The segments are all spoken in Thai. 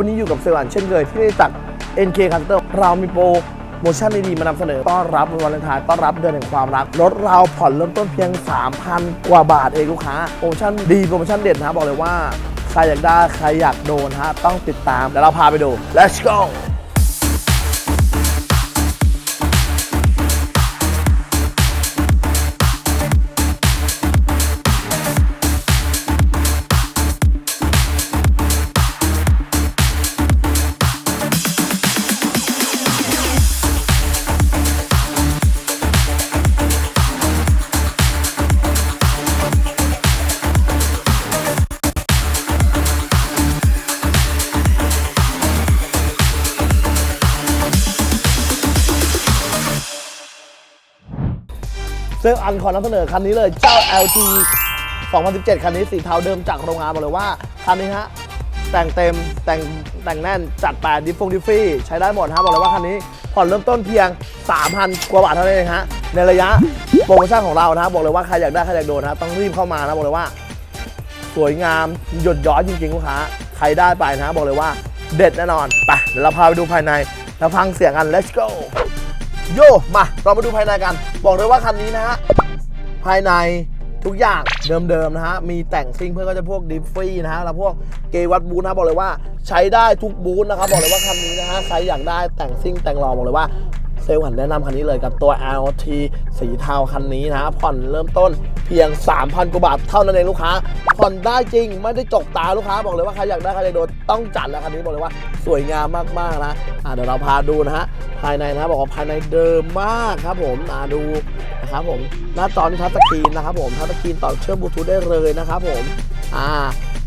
วันนี้อยู่กับเซวันเช่นเคยที่ได้จัก NK Counter เรามีโปรโมชั่นดีๆมานำเสนอ ต้อนรับวันวาเลนไทน์ต้อนรับเดือนแห่งความรักรถเราผ่อนเริ่มต้นเพียง 3,000 กว่าบาทเองลูกค้า โปรโมชั่นดีโปรโมชั่นเด็ดนะบอกเลยว่า ใครอยากได้ ใครอยากโดนฮะ ต้องติดตามเดี๋ยวเราพาไปดู let's go ซึ่งอันขอนำเสนอคันนี้เลยเจ้า LG 2017 คันนี้สีเทาเดิมจากโรงงานบอกเลยว่า คันนี้ฮะ แต่งเต็มแต่งแต่งแน่นจัดแปดดิฟฟงดิฟฟี่ ใช้ได้หมดฮะบอกเลยว่าคันนี้ผ่อนเริ่มต้นเพียง 3,000 กว่าบาทเท่านั้นเองฮะ ในระยะโปรโมชั่นของเรานะฮะบอกเลยว่าใครอยากได้ใครอยากโดนนะต้องรีบเข้ามานะบอกเลยว่า สวยงามหยดย้อยจริงๆลูกค้าใครได้ไปนะฮะบอกเลยว่าเด็ดแน่นอนไปเดี๋ยวเราพาไปดูภายในแล้วฟังเสียงกัน let's go โยมาเรามาดูภายในกัน บอกเลยว่าคันนี้นะฮะภายในทุกอย่างเดิมๆนะฮะ มีแต่งซิ่งเพื่อนก็จะพวกดิฟฟี่นะฮะ แล้วพวกเกวัตบูธนะบอกเลยว่าใช้ได้ทุกบูธนะครับ บอกเลยว่าคันนี้นะฮะ ใครอยากได้แต่งซิ่งแต่งรอบอกเลยว่า ซลล์หันแนะนำคันนี้เลยกับตัว LT สีเทาคันนี้นะผ่อนเริ่มต้นเพียง 3,000กว่าบาทเท่านั้นเองลูกค้า ผ่อนได้จริงไม่ได้จกตาลูกค้าบอกเลยว่าใครอยากได้ใครอยากโดนต้องจัดแล้วคันนี้บอกเลยว่าสวยงามมากๆนะะเดี๋ยวเราพาดูนะฮะภายในนะบอกว่าภายในเดิมมากครับผมอะดูนะครับผมหน้าจอนี่ทัชสกรีนนะครับผมทัชสกรีนต่อเชื่อมบลูทูธได้เลยนะครับผมอ่า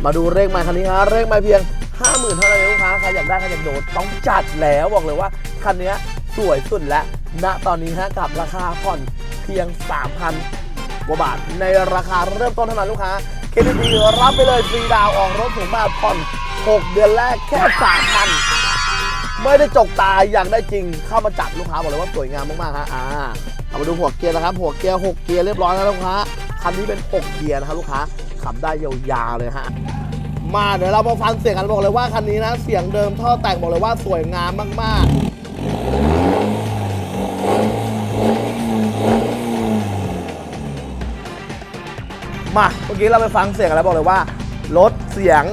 มาดูเลขไมค์คันนี้ฮะเลขไมค์เพียง50,000เท่านั้นเองลูกค้าใครอยากได้ใครอยากโดนต้องจัดแล้วบอกเลยว่าคันนี้ สวยสุดแล้วณตอนนี้ฮะกับราคาผ่อนเพียง 3,000กว่าบาท ในราคาเริ่มต้นเท่านั้นลูกค้า KTB รับไปเลยฟรีดาวออกรถถึงบ้านผ่อน 6 เดือนแรกแค่3,000ไม่ได้จกตาอย่ากได้จริงเข้ามาจัดลูกค้าบอกเลยว่าสวยงามมากๆฮะอ่าเอามาดูหัวเกียร์นะครับ หัวเกียร์6เกียร์เรียบร้อยแล้วลูกค้าคันนี้เป็น 6 เกียร์นะครับลูกค้าขับได้ยาวๆเลยฮะมาเดี๋ยวเรามาฟังเสียงกันบอกเลยว่าคันนี้นะ เสียงเดิมท่อแต่งบอกเลยว่าสวยงามมากๆ มาเมื่อกี้เราไปฟังเสียงกันแล้วบอกเลยว่ารถเสียง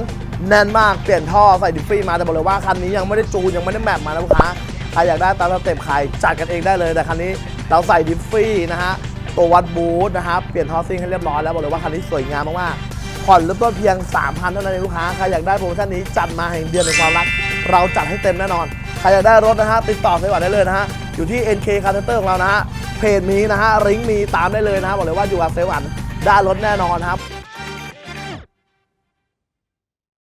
แน่นมากเปลี่ยนท่อใส่ดิฟฟี่มาแต่บอกเลยว่าคันนี้ยังไม่ได้จูนยังไม่ได้แมปมานะลูกค้าใครอยากได้ตามสเต็ปใครจัดกันเองได้เลยแต่คันนี้เราใส่ดิฟฟี่นะฮะตัววัดบูทนะครับเปลี่ยนท่อซิ่งให้เรียบร้อยแล้วบอกเลยว่าคันนี้สวยงามมากๆผ่อนเริ่มต้นเพียง 3,000 เท่านั้นเองลูกค้าใครอยากได้โปรโมชั่นนี้จัดมาแห่งเดือนในความรัก เราจัดให้เต็มแน่นอนใครอยากได้รถนะฮะติดต่อเซลล์ได้เลยนะฮะอยู่ที่ NK c a r t e r ของเรานะฮะเพจนี้นะฮะลิงก์มีตามได้เลยนะฮะบอกเลยว่าอยู่กับเซลล์อัน ได้รถแน่นอนครับ